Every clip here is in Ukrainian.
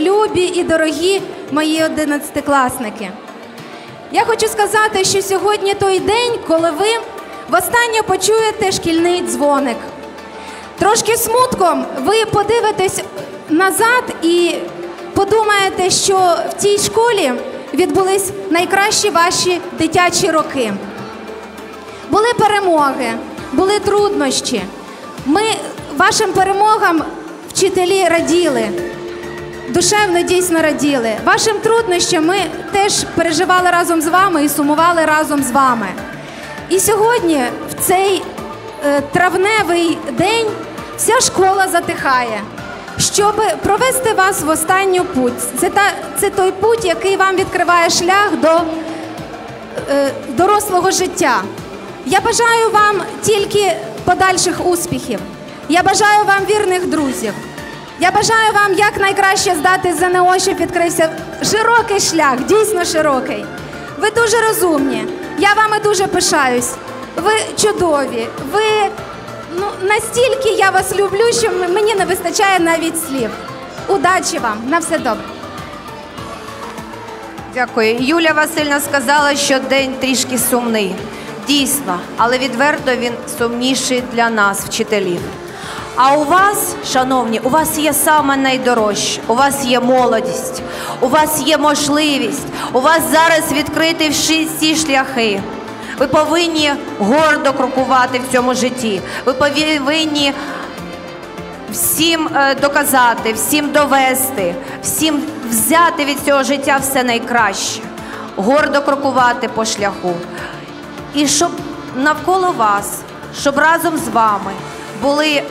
любі і дорогі мої одинадцятикласники. Я хочу сказати, що сьогодні той день, коли ви востаннє почуєте шкільний дзвоник. Трошки смутком ви подивитесь назад і подумаєте, що в цій школі відбулись найкращі ваші дитячі роки. Були перемоги, були труднощі. Ми вашим перемогам вчителі раділи, душевно дійсно раділи. Вашим труднощам ми теж переживали разом з вами і сумували разом з вами. І сьогодні, в цей е, травневий день, вся школа затихає, щоб провести вас в останню путь. Це, та, це той путь, який вам відкриває шлях до е, дорослого життя. Я бажаю вам тільки подальших успіхів. Я бажаю вам вірних друзів. Я бажаю вам якнайкраще здати ЗНО, щоб відкрився широкий шлях, дійсно широкий. Ви дуже розумні. Я вами дуже пишаюсь. Ви чудові. Ви ну, настільки я вас люблю, що мені не вистачає навіть слів. Удачі вам! На все добре. Дякую. Юля Васильівна сказала, що день трішки сумний. Дійсно, але відверто він сумніший для нас, вчителів. А у вас, шановні, у вас є саме найдорожче, у вас є молодість, у вас є можливість, у вас зараз відкриті всі ці шляхи. Ви повинні гордо крокувати в цьому житті. Ви повинні всім е, доказати, всім довести, всім взяти від цього життя все найкраще, гордо крокувати по шляху. І щоб навколо вас, щоб разом з вами були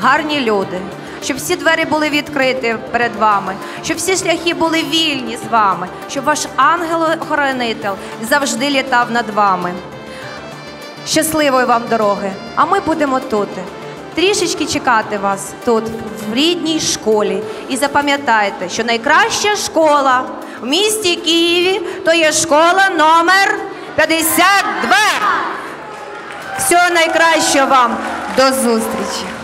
гарні люди, щоб всі двері були відкриті перед вами, щоб всі шляхи були вільні з вами, щоб ваш ангел-охоронитель завжди літав над вами. Щасливої вам дороги! А ми будемо тут. Трішечки чекати вас тут, в рідній школі. І запам'ятайте, що найкраща школа в місті Києві то є школа номер 52. Всього найкращого вам. До зустрічі!